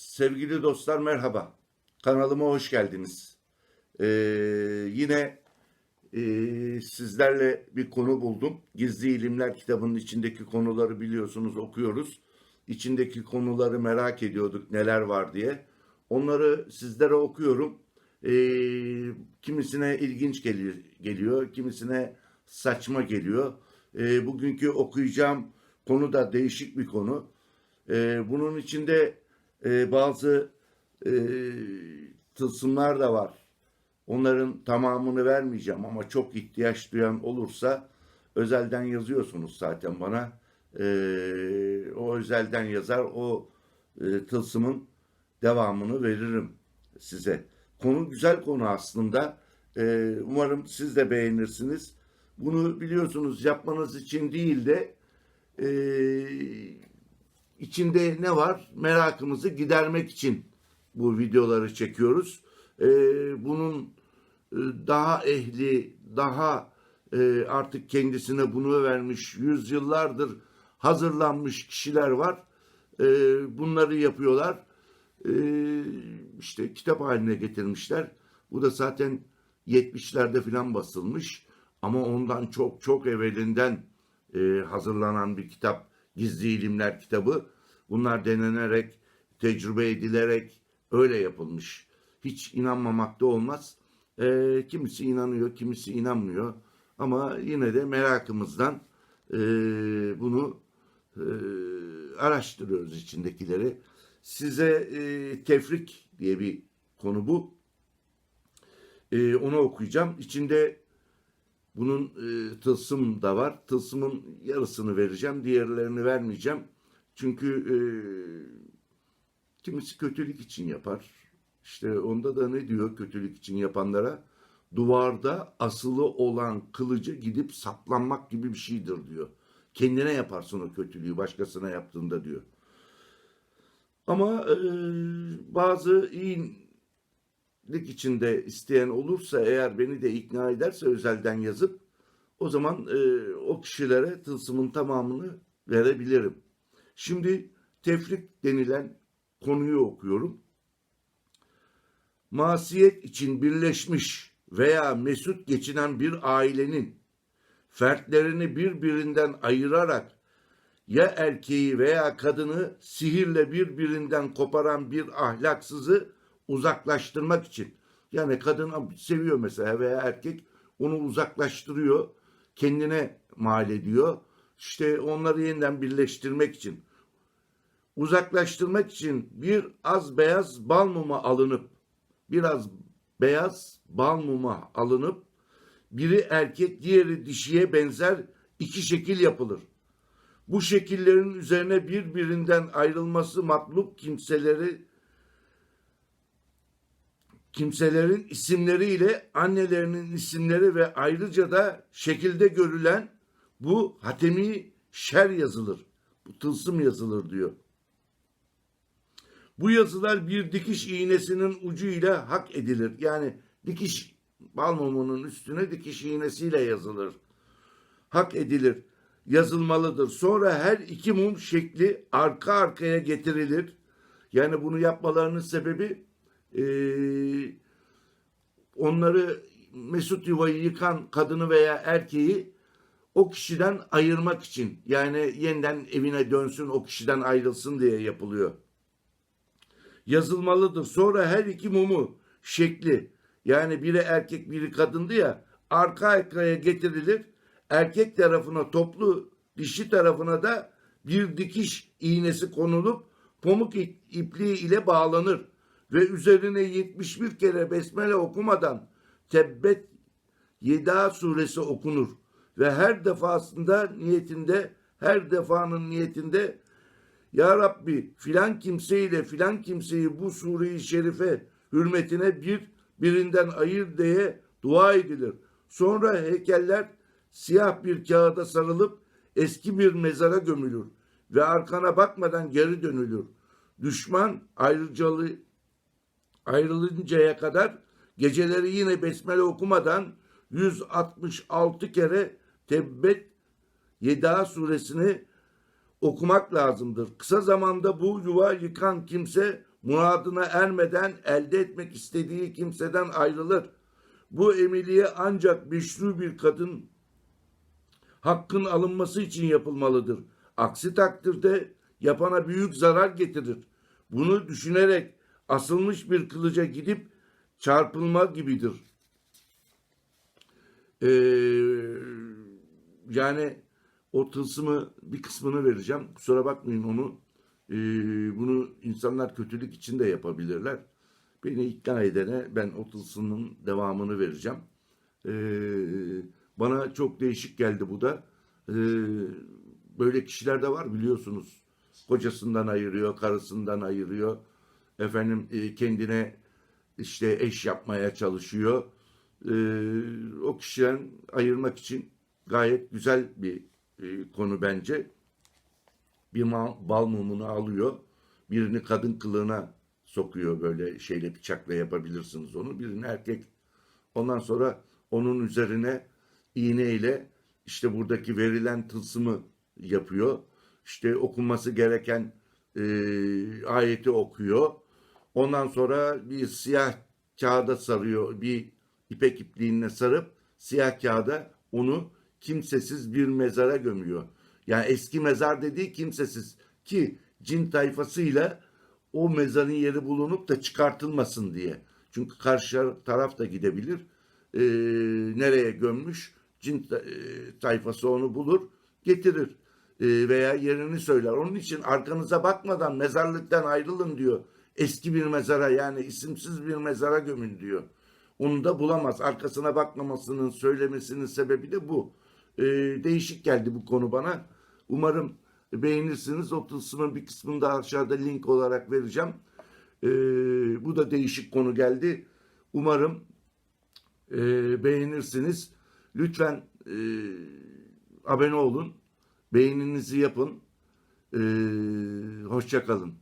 Sevgili dostlar merhaba. Kanalıma hoş geldiniz. Ee, yine e, sizlerle bir konu buldum. Gizli İlimler kitabının içindeki konuları biliyorsunuz okuyoruz. İçindeki konuları merak ediyorduk neler var diye. Onları sizlere okuyorum. Ee, kimisine ilginç geliyor, geliyor, kimisine saçma geliyor. Ee, bugünkü okuyacağım konu da değişik bir konu. Ee, bunun içinde e, bazı e, tılsımlar da var. Onların tamamını vermeyeceğim ama çok ihtiyaç duyan olursa özelden yazıyorsunuz zaten bana. Ee, o özelden yazar o e, tılsımın devamını veririm size. Konu güzel konu aslında. Ee, umarım siz de beğenirsiniz. Bunu biliyorsunuz yapmanız için değil de e, içinde ne var merakımızı gidermek için bu videoları çekiyoruz. Ee, bunun e, daha ehli, daha e, artık kendisine bunu vermiş, yüzyıllardır hazırlanmış kişiler var. E, bunları yapıyorlar. E, işte kitap haline getirmişler. Bu da zaten 70'lerde filan basılmış. Ama ondan çok çok evvelinden e, hazırlanan bir kitap. Gizli İlimler kitabı. Bunlar denenerek, tecrübe edilerek öyle yapılmış. Hiç inanmamakta olmaz. E, kimisi inanıyor, kimisi inanmıyor. Ama yine de merakımızdan e, bunu e, araştırıyoruz içindekileri. Size e, tefrik diye bir konu bu. E, onu okuyacağım. İçinde bunun e, tılsım da var. Tılsımın yarısını vereceğim, diğerlerini vermeyeceğim. Çünkü e, kimisi kötülük için yapar. İşte onda da ne diyor kötülük için yapanlara? Duvarda asılı olan kılıcı gidip saplanmak gibi bir şeydir diyor. Kendine yaparsın o kötülüğü başkasına yaptığında diyor. Ama e, bazı iyilik içinde isteyen olursa eğer beni de ikna ederse özelden yazıp o zaman e, o kişilere tılsımın tamamını verebilirim. Şimdi tefrik denilen konuyu okuyorum. Masiyet için birleşmiş veya mesut geçinen bir ailenin fertlerini birbirinden ayırarak ya erkeği veya kadını sihirle birbirinden koparan bir ahlaksızı uzaklaştırmak için. Yani kadın seviyor mesela veya erkek onu uzaklaştırıyor, kendine mal ediyor. İşte onları yeniden birleştirmek için. Uzaklaştırmak için bir az beyaz bal mumu alınıp, biraz beyaz bal mumu alınıp, biri erkek diğeri dişiye benzer iki şekil yapılır. Bu şekillerin üzerine birbirinden ayrılması matluk kimseleri kimselerin isimleriyle annelerinin isimleri ve ayrıca da şekilde görülen bu hatemi şer yazılır. Bu tılsım yazılır diyor. Bu yazılar bir dikiş iğnesinin ucuyla hak edilir. Yani dikiş bal mumunun üstüne dikiş iğnesiyle yazılır. Hak edilir. Yazılmalıdır. Sonra her iki mum şekli arka arkaya getirilir. Yani bunu yapmalarının sebebi eee onları mesut yuvayı yıkan kadını veya erkeği o kişiden ayırmak için yani yeniden evine dönsün o kişiden ayrılsın diye yapılıyor. Yazılmalıdır. Sonra her iki mumu şekli yani biri erkek biri kadındı ya arka arkaya getirilir. Erkek tarafına toplu dişi tarafına da bir dikiş iğnesi konulup pamuk ipliği ile bağlanır ve üzerine 71 kere besmele okumadan Tebbet Yeda suresi okunur ve her defasında niyetinde her defanın niyetinde Ya Rabbi filan kimseyle filan kimseyi bu sureyi şerife hürmetine bir birinden ayır diye dua edilir. Sonra heykeller siyah bir kağıda sarılıp eski bir mezara gömülür ve arkana bakmadan geri dönülür. Düşman ayrıcalı ayrılıncaya kadar geceleri yine besmele okumadan 166 kere Tebbet Yeda suresini okumak lazımdır. Kısa zamanda bu yuva yıkan kimse muradına ermeden elde etmek istediği kimseden ayrılır. Bu emeliye ancak meşru bir kadın hakkın alınması için yapılmalıdır. Aksi takdirde yapana büyük zarar getirir. Bunu düşünerek asılmış bir kılıca gidip çarpılma gibidir. Ee, yani o tılsımı bir kısmını vereceğim. Kusura bakmayın onu. Ee, bunu insanlar kötülük için de yapabilirler. Beni ikna edene ben o tılsımın devamını vereceğim. Ee, bana çok değişik geldi bu da. Ee, böyle kişiler de var biliyorsunuz. Kocasından ayırıyor, karısından ayırıyor. Efendim e, kendine işte eş yapmaya çalışıyor. Ee, o kişiden ayırmak için gayet güzel bir e, konu bence. Bir ma- bal mumunu alıyor. Birini kadın kılığına sokuyor böyle şeyle bıçakla yapabilirsiniz onu. Birini erkek. Ondan sonra onun üzerine iğneyle işte buradaki verilen tılsımı yapıyor. İşte okunması gereken e, ayeti okuyor. Ondan sonra bir siyah kağıda sarıyor. Bir ipek ipliğine sarıp siyah kağıda onu kimsesiz bir mezara gömüyor. Yani eski mezar dediği kimsesiz ki cin tayfasıyla o mezarın yeri bulunup da çıkartılmasın diye. Çünkü karşı taraf da gidebilir. Ee, nereye gömmüş? Cin e, tayfası onu bulur, getirir. Ee, veya yerini söyler. Onun için arkanıza bakmadan mezarlıktan ayrılın diyor. Eski bir mezara yani isimsiz bir mezara gömün diyor. Onu da bulamaz. Arkasına bakmamasının söylemesinin sebebi de bu. Ee, değişik geldi bu konu bana. Umarım beğenirsiniz. O tılsımın bir kısmını da aşağıda link olarak vereceğim. Ee, bu da değişik konu geldi. Umarım e, beğenirsiniz. Lütfen e, abone olun. Beğeninizi yapın. Ee, hoşça kalın.